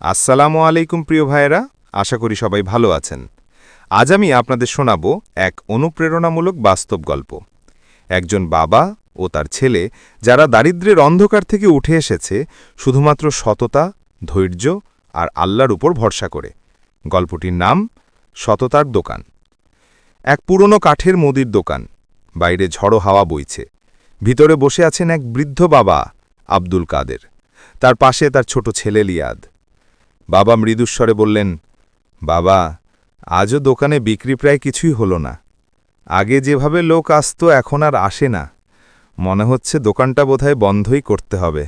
আসসালামু আলাইকুম, প্রিয় ভাইয়েরা। আশা করি সবাই ভালো আছেন। আজ আমি আপনাদের শোনাব এক অনুপ্রেরণামূলক বাস্তব গল্প। একজন বাবা ও তার ছেলে, যারা দারিদ্র্যের অন্ধকার থেকে উঠে এসেছে, শুধুমাত্র সততা, ধৈর্য আর আল্লাহর উপর ভরসা করে। গল্পটির নাম সততার দোকান। এক পুরনো কাঠের মুদির দোকান। বাইরে ঝড়ো হাওয়া বইছে। ভিতরে বসে আছেন এক বৃদ্ধ বাবা, আব্দুল কাদের। তার পাশে তার ছোট ছেলে লিয়াদ। বাবা মৃদুস্বরে বললেন, বাবা, আজও দোকানে বিক্রি প্রায় কিছুই হলো না। আগে যেভাবে লোক আসত এখন আর আসে না। মনে হচ্ছে দোকানটা বোধহয় বন্ধই করতে হবে।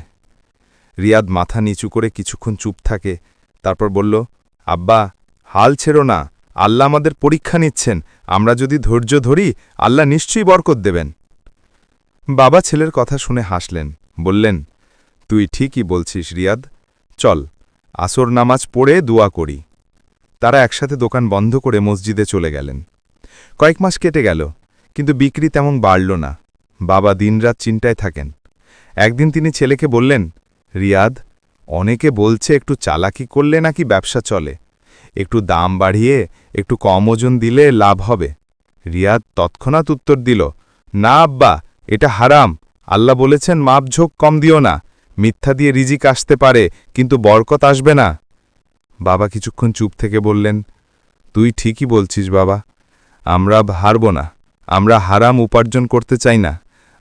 রিয়াদ মাথা নিচু করে কিছুক্ষণ চুপ থাকে, তারপর বলল, আব্বা, হাল ছেড়ো না। আল্লাহ আমাদের পরীক্ষা নিচ্ছেন। আমরা যদি ধৈর্য ধরি, আল্লাহ নিশ্চয়ই বরকত দেবেন। বাবা ছেলের কথা শুনে হাসলেন, বললেন, তুই ঠিকই বলছিস রিয়াদ। চল আসর নামাজ পড়ে দোয়া করি। তারা একসাথে দোকান বন্ধ করে মসজিদে চলে গেলেন। কয়েক মাস কেটে গেল, কিন্তু বিক্রি তেমন বাড়ল না। বাবা দিনরাত চিন্তায় থাকেন। একদিন তিনি ছেলেকে বললেন, রিয়াদ, অনেকে বলছে একটু চালাকি করলে নাকি ব্যবসা চলে। একটু দাম বাড়িয়ে, একটু কম ওজন দিলে লাভ হবে। রিয়াদ তৎক্ষণাৎ উত্তর দিল, না আব্বা, এটা হারাম। আল্লাহ বলেছেন মাপঝোঁক কম দিও না। মিথ্যা দিয়ে রিজিক আসতে পারে, কিন্তু বরকত আসবে না। বাবা কিছুক্ষণ চুপ থেকে বললেন, তুই ঠিকই বলছিস বাবা, আমরা হারব না, আমরা হারাম উপার্জন করতে চাই না,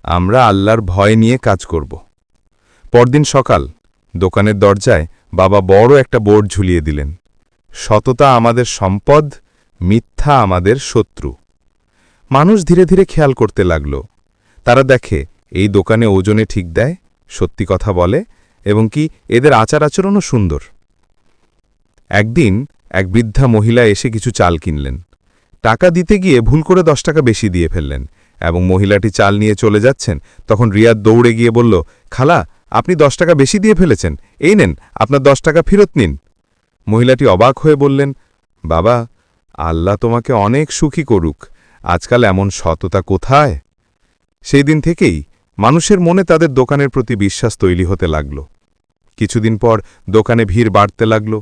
আমরা আল্লাহর ভয় নিয়ে কাজ করব। পরদিন সকাল, দোকানের দরজায় বাবা বড় একটা বোর্ড ঝুলিয়ে দিলেন, সততা আমাদের সম্পদ, মিথ্যা আমাদের শত্রু। মানুষ ধীরে ধীরে খেয়াল করতে লাগল, তারা দেখে, এই দোকানে ওজনে ঠিক দেয়? সত্যি কথা বলে এবং কি এদের আচার আচরণও সুন্দর। একদিন এক বৃদ্ধা মহিলা এসে কিছু চাল কিনলেন। টাকা দিতে গিয়ে ভুল করে দশ টাকা বেশি দিয়ে ফেললেন এবং মহিলাটি চাল নিয়ে চলে যাচ্ছেন। তখন রিয়াদ দৌড়ে গিয়ে বলল, খালা, আপনি দশ টাকা বেশি দিয়ে ফেলেছেন। এই নেন, আপনার দশ টাকা ফেরত নিন। মহিলাটি অবাক হয়ে বললেন, বাবা, আল্লাহ তোমাকে অনেক সুখী করুক। আজকাল এমন সততা কোথায়? সেই দিন থেকেই মানুষের মনে তাদের দোকানের প্রতি বিশ্বাস তৈরি হতে লাগল। কিছুদিন পর দোকানে ভিড় বাড়তে লাগল।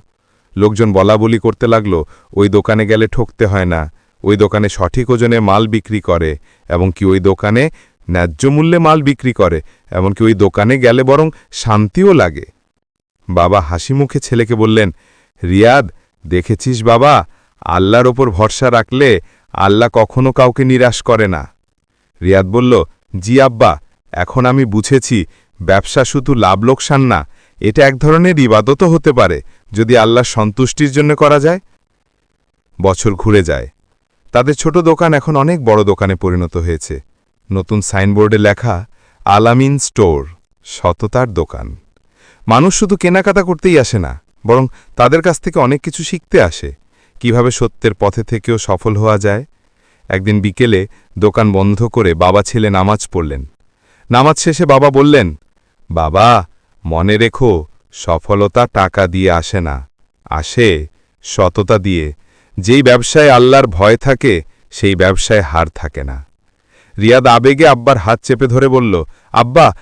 লোকজন বলা বলি করতে লাগল, ওই দোকানে গেলে ঠকতে হয় না। ওই দোকানে সঠিক ওজনে মাল বিক্রি করে, এবং কি ওই দোকানে ন্যায্য মূল্যে মাল বিক্রি করে এমনকি ওই দোকানে গেলে বরং শান্তিও লাগে? বাবা হাসি মুখে ছেলেকে বললেন, রিয়াদ, দেখেছিস বাবা? আল্লাহর ওপর ভরসা রাখলে আল্লাহ কখনো কাউকে নিরাশ করে না। রিয়াদ বলল, জি আব্বা এখন আমি বুঝেছি, ব্যবসা শুধু লাভ লোকসান না, এটা এক ধরনের ইবাদতও হতে পারে, যদি আল্লাহ সন্তুষ্টির জন্য করা যায়। বছর ঘুরে যায়। তাদের ছোট দোকান এখন অনেক বড় দোকানে পরিণত হয়েছে। নতুন সাইনবোর্ডে লেখা, আলামিন স্টোর, সততার দোকান। মানুষ শুধু কেনাকাটা করতেই আসে না, বরং তাদের কাছ থেকে অনেক কিছু শিখতে আসে। কীভাবে সত্যের পথে থেকেও সফল হওয়া যায়? একদিন বিকেলে দোকান বন্ধ করে বাবা ছেলে নামাজ পড়লেন। নামাজ শেষে বাবা বললেন, বাবা, মনে রেখো, সফলতা টাকা দিয়ে আসে না। আসে সততা দিয়ে। যেই ব্যবসায় আল্লাহর ভয় থাকে, সেই ব্যবসায় হার থাকে না। রিয়াদ আবেগে আব্বার হাত চেপে ধরে বলল, আব্বা,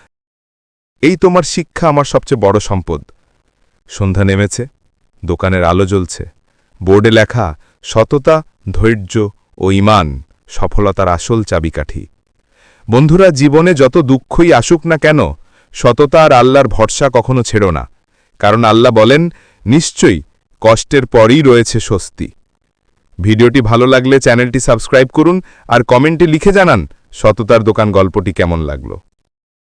এই তোমার শিক্ষা আমার সবচেয়ে বড় সম্পদ। সন্ধ্যা নেমেছে, দোকানের আলো জ্বলছে, বোর্ডে লেখা, সততা, ধৈর্য ও ইমান, সফলতার আসল চাবিকাঠি। বন্ধুরা, জীবনে যত দুঃখই আসুক না কেন, সততা আর আল্লাহর ভরসা কখনো ছেড়ো না। কারণ আল্লাহ বলেন, নিশ্চয়ই কষ্টের পরই রয়েছে স্বস্তি। ভিডিওটি ভালো লাগলে চ্যানেলটি সাবস্ক্রাইব করুন আর কমেন্টে লিখে জানান সততার দোকান গল্পটি কেমন লাগল।